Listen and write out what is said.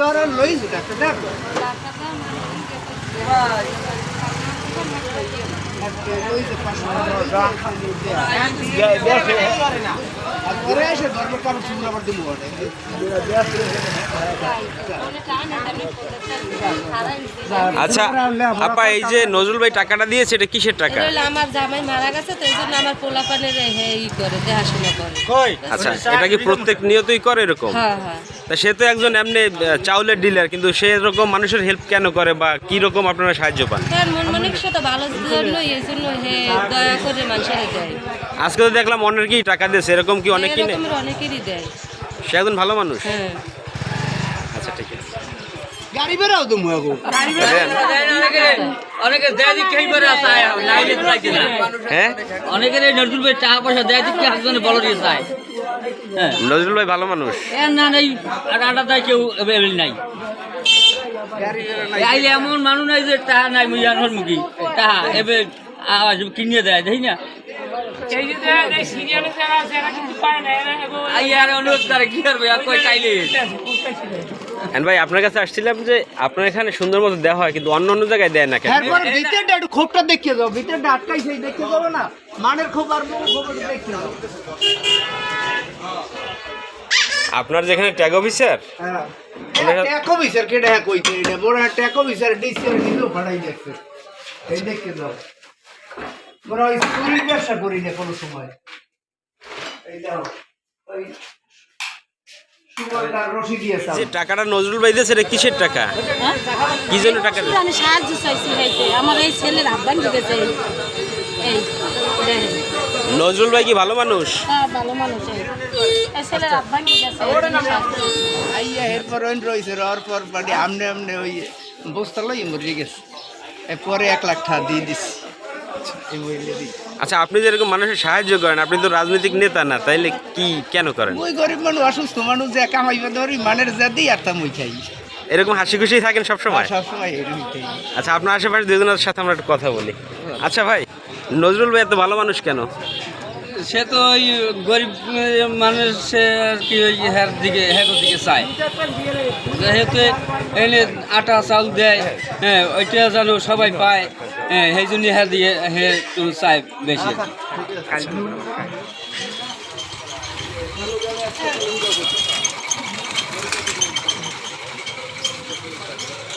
তো আর লইছি ডাক্তার দেখ এসে আবার দিব আচ্ছা আপা এই যে নজরুল ভাই টাকাটা দিয়েছে এটা কিসের টাকা? আমার জামাই মারা গেছে তো এই জন্য আমার পোলাপানের হে ই করে দেখাশোনা করে। আচ্ছা এটা কি প্রত্যেক নিয়তই করে এরকম? হ্যাঁ হ্যাঁ। তা সে তো একজন এমনি চাউলের ডিলার কিন্তু সে এরকম মানুষের হেল্প কেন করে বা কি রকম আপনারা সাহায্য পান? তার মন মানসিকতা ভালো জন্য এই জন্য হে দয়া করে মানুষের দেয়। আজকে তো দেখলাম অনেকেই টাকা দিয়েছে এরকম কি নেই এরকমের অনেকেরই দেয়। সে একজন ভালো মানুষ? হ্যাঁ। আচ্ছা ঠিক আছে। গাড়ি বেরাও তো মুয়া গো অনেকে দেয় দিকে এইবারে আসায় লাইনে চাইছে না। হ্যাঁ? অনেকের এই নজরুল ভাই টাকা পয়সা দেয় দিকে বলো দিয়ে হ্যাঁ। নজরুল ভাই ভালো মানুষ? না নেই দেয় কেউ নাই। আইলে এমন মানুষ নাই যে টাকা নাই মুই জানোর মুখি এবে আওয়াজ কিনিয়ে দেয় দেখি না? ভাই আপনার কাছে আসছিলাম যে আপনার এখানে সুন্দর মতো দেওয়া হয় কিন্তু অন্য অন্য জায়গায় দেয় না কেন? ভিতরটা একটু খোপটা দেখিয়ে যাও ভিতরটা আটকাই সেই দেখিয়ে যাব না। মানের খোপ আর বউ খোপ একটু দেখিয়ে যাও আপনার যেখানে ট্যাগ অফিসার হ্যাঁ। ট্যাক অফিসার কেটে হ্যাঁ এটা বড় অফিসার ফাড়াই যাচ্ছে। এই দেখিয়ে দাও। বড় ওই চুরির ব্যবসা করি না কোনো সময়। এই দাও ওই যে টাকাটা নজরুল ভাই দিয়েছে কিসের টাকা? কি জন্য টাকা আমি সাহায্য চাইছি হইতে আমার এই ছেলের আব্বান ঢুকেছে। এই এই নজরুল ভাই কি ভালো মানুষ? হ্যাঁ ভালো মানুষ। এই ছেলের ঢুকেছে। এরপর রয়েছে রওয়ার পর বাড়ি আমনে আমনে ওই বস্তা লই মরে গেছে। এরপরে এক লাখ টাকা দিয়ে দিই আচ্ছা আপনি যেরকম মানুষের সাহায্য করেন আপনি তো রাজনৈতিক নেতা না তাইলে কি কেন করেন? ওই গরিব মানুষ অসুস্থ মানুষ যে কামাইবে ধরি মানের যা দিই আর তা মই খাই। এরকম হাসি খুশি থাকেন সবসময়? সবসময় আচ্ছা আপনার আশেপাশে দুজনের সাথে আমরা একটু কথা বলি। আচ্ছা ভাই নজরুল ভাই এত ভালো মানুষ কেন? সে তো ওই গরিব মানুষ আর কি ওই হ্যার দিকে হ্যারোর দিকে চায় যেহেতু এনে আটা চাউল দেয় হ্যাঁ ওইটা যেন সবাই পায় হ্যাঁ সেই জন্য হ্যার দিকে হে চায় বেশি Thank you.